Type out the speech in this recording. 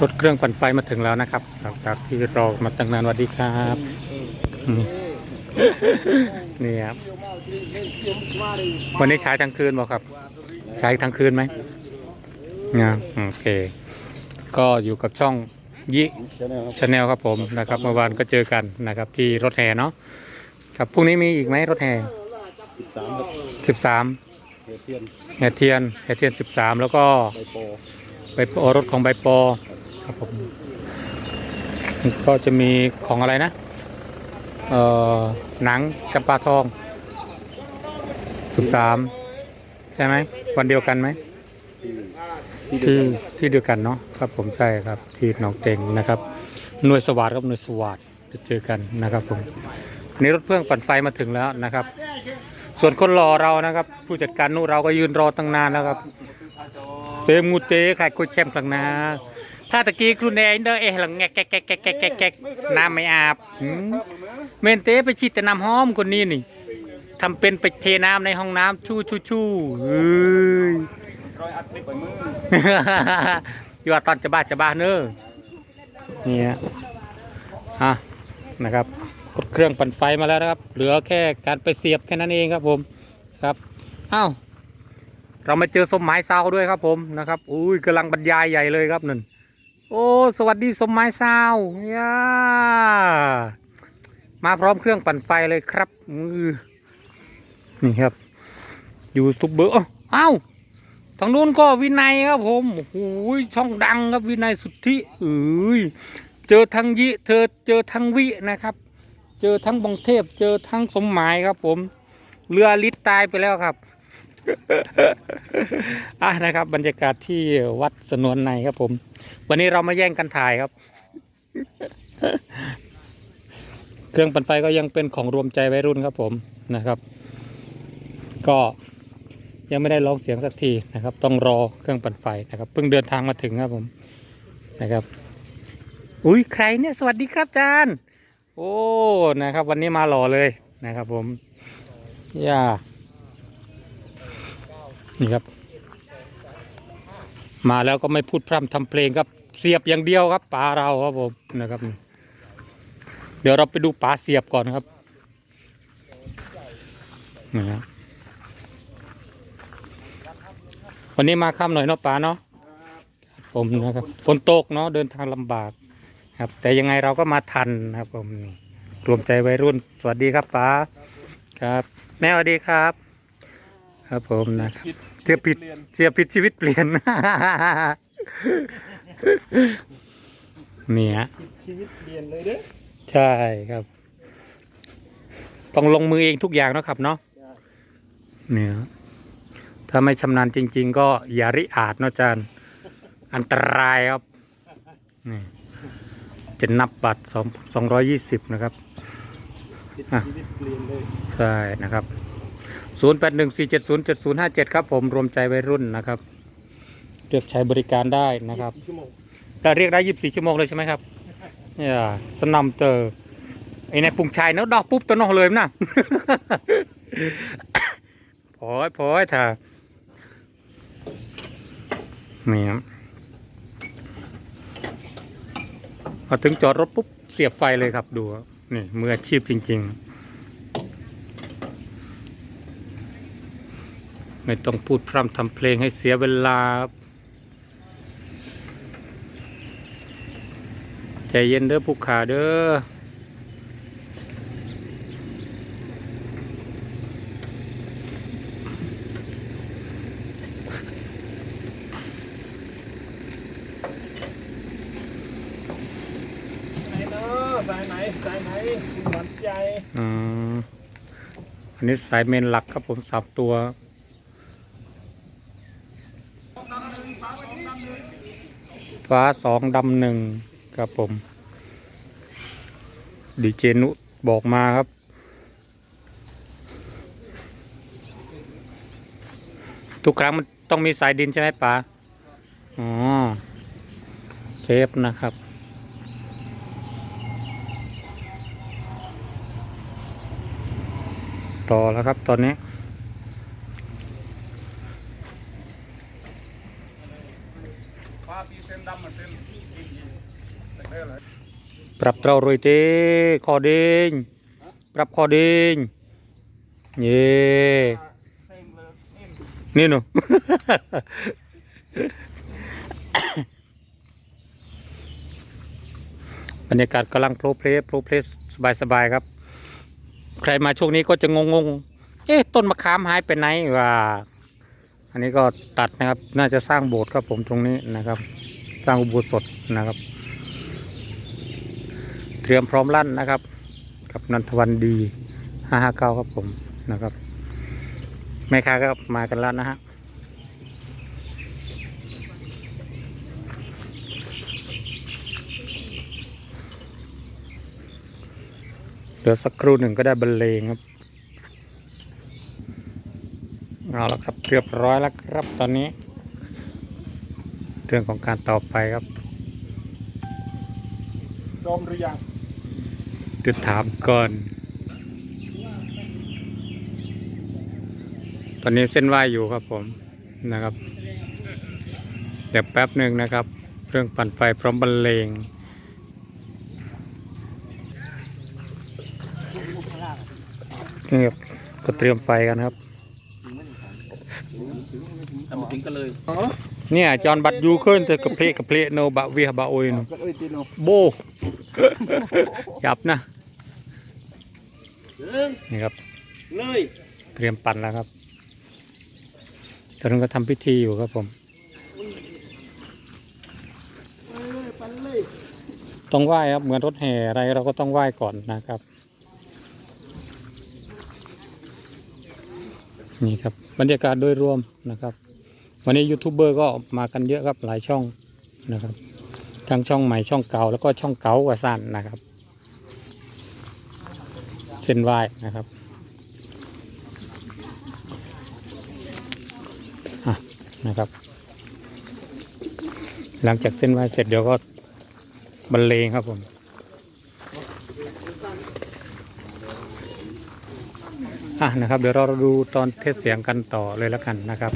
รถเครื่องปั่นไฟมาถึงแล้วนะครับหลังจากที่รอมาตั้งนานสวัสดีครับอืมนี่ครับวันนี้ใช้ทั้งคืนบอกครับ ใช้ทั้งคืนไหมนะโอเค ก็อยู่กับช่องยิชาแนลครับผมนะครับเมื่อวานก็เจอกันนะครับที่รถแห่เนาะครับพรุ่งนี้มีอีกไหมรถแห่สามครับสิบสามเฮเทียนแห่เทียนแห่เทียนสิบสามแล้วก็ใบโปใบปอรถของใบปอ ครับผมก็จะมีของอะไรนะเอ่อหนังจำปาทองสิบสามใช่ไหมวันเดียวกันไหมที่ที่ที่เดียวกันเนาะครับผมใช่ครับที่หนองเต็งนะครับหน่วยสวัสดครับหน่วยสวัสดจะเจอกันนะครับผมวันนี้รถเพื่องปั่นไฟมาถึงแล้วนะครับ ส่วนคนรอเรานะครับ ผู้จัดการนุเราก็ยืนรอตั้งนานแล้วครับ เต็มงูเตะไข่กุยแชมป์กลางนา ถ้าตะกี้ครูเนยเด้อเอ๊ะหลังแงกแกแกแกแกแกแกน้ำไม่อาบหืมเมนเต้ไปฉีดแต่น้ำหอมคนนี้นี่ทำเป็นไปเทน้ำในห้องน้ำชู่ชู่ชู่เฮ้ยรอยอัดคลิปไปมือ อยู่ว่าตอนจะบ้าจะบ้าเนอะนี่ฮะอะนะครับรถเครื่องปั่นไฟมาแล้วนะครับ เหลือแค่การไปเสียบแค่นั้นเองครับผมครับอ้าวเรามาเจอสมหมายซาวด้วยครับผมนะครับ อุ้ยกำลังบรรยายใหญ่เลยครับนั่น โอ้ สวัสดีสมหมายซาวย่ามาพร้อมเครื่องปั่นไฟเลยครับอือนี่ครับ ยูทูบเบอร์อ้าวทางนู้นก็วินัยครับผมโอ้โหช่องดังครับวินัยสุทธิเอ้ยเจอทั้งยิเธอเจอทั้งวินะครับ เจอทั้งบงเทพ เจอทั้งสมหมายครับผม เรือลิศตายไปแล้วครับ อะนะครับ บรรยากาศที่วัดสนวนในครับผม วันนี้เรามาแย่งกันถ่ายครับ เครื่องปั่นไฟก็ยังเป็นของรวมใจวัยรุ่นครับผมนะครับ ก็ยังไม่ได้ร้องเสียงสักทีนะครับ ต้องรอเครื่องปั่นไฟนะครับเพิ่งเดินทางมาถึงครับผมนะครับ อุ้ยใครเนี่ยสวัสดีครับจารย์โอ้นะครับ วันนี้มาหล่อเลยนะครับ ผมย่า นี่ครับ มาแล้วก็ไม่พูดพร่ำทำเพลงครับ เสียบอย่างเดียวครับป๋าเราครับผมนะครับ เดี๋ยวเราไปดูป๋าเสียบก่อนครับนะครับวันนี้มาค่ำหน่อยเนาะป๋าเนาะผมนะครับฝนตกเนาะเดินทางลำบากครับ แต่ยังไงเราก็มาทันนะครับผมนี่รวมใจวัยรุ่น สวัสดีครับป๋าครับ แม่สวัสดีครับ ครับผมนะครับ สียผิดเสียผิดชีวิตเปลี่ยน เนี่ย ชีวิตเปลี่ยนเลยเด้อใช่ครับ ต้องลงมือเองทุกอย่างเนาะครับเนาะเนี่ยถ้าไม่ชำนาญจริง ๆ ก็อย่าริอาจเนาะอาจารย์ อันตรายครับนี่จะนับบัตรสองสองร้อยยี่สิบนะครับอะชีวิตเปลี่ยนเลย ใช่นะครับ ศูนย์แปดหนึ่งสี่เจ็ดศูนย์เจ็ดศูนย์ห้าเจ็ดครับผมรวมใจวัยรุ่นนะครับเลือกใช้บริการได้นะครับสี่ชั่วโมงเราเรียกได้ยี่สิบสี่ชั่วโมงเลยใช่ไหมครับเนี่ยสนำเตอไอ้ในปุ่งชายเนาะดอกปุ๊บตัวนอกเลยมั้งนะ พอยพอยท่านี่ครับมาถึงจอดรถปุ๊บเสียบไฟเลยครับดูครับนี่มืออาชีพจริง ๆ ไม่ต้องพูดพร่ำทำเพลงให้เสียเวลาครับใจเย็นเด้อผู้ขาเด้อไหนเนาะสายไหนสายไหนคุณหวานใจ อืมอันนี้สายเมนหลักครับผมสามตัว ฟ้าสองดำหนึ่งครับผม ดีเจนุบอกมาครับ ทุกครั้งมันต้องมีสายดินใช่ไหมป๋าอ๋อ เซฟนะครับต่อแล้วครับตอนนี้ ฟ้า ปีเส้นดาเส้นปรับเตรารวยเตคอเด้งปรับคอเด้งเย่นี่หนูบรรยากาศกำลังโปรเพลสโปรเพลสสบายๆครับ ใครมาช่วงนี้ก็จะงงๆเอ๊ะต้นมะขามหายไปไหนว่า อันนี้ก็ตัดนะครับ น่าจะสร้างโบสถ์ครับผมตรงนี้นะครับ สร้างอุโบสถนะครับ เตรียมพร้อมลั่นนะครับ กับนันทวันดีห้าห้าเก้าครับผมนะครับแม่ค้าก็มากันแล้วนะฮะเดี๋ยวสักครู่หนึ่งก็ได้บรรเลงครับเอาละครับเรียบร้อยแล้วครับตอนนี้ เรื่องของการต่อไปครับจอมหรือยังเดี๋ยวถามก่อน ตอนนี้เส้นไหวอยู่ครับผมนะครับ เดี๋ยวแป๊บหนึ่งนะครับ เรื่องปั่นไฟพร้อมบรรเลงนี่ครับก็เตรียมไฟกันครับทำมาถึงกันเลย เนี่ยจอนบัตรยูขึ้นแต่กระเพลกระเพลโนบะเวียบะโอยนก็เอ้ยตีโนโบยับนะนี่ครับเลยเตรียมปั่นแล้วครับตอนนั้นก็ทำพิธีอยู่ครับผมปันเลยต้องไหว้ครับเหมือนรถแห่อะไรเราก็ต้องไหว้ก่อนนะครับ นี่ครับบรรยากาศโดยรวมนะครับ วันนี้ยูทูบเบอร์ก็มากันเยอะครับหลายช่องนะครับ ทั้งช่องใหม่ช่องเก่าแล้วก็ช่องเก่ากว่าสั้นนะครับเส้นไหวนะครับนะครับ หลังจากเส้นไหว้เสร็จเดี๋ยวก็บรรเลงครับผมอะนะครับ เดี๋ยวเราดูตอนเทสเสียงกันต่อเลยแล้วกันนะครับ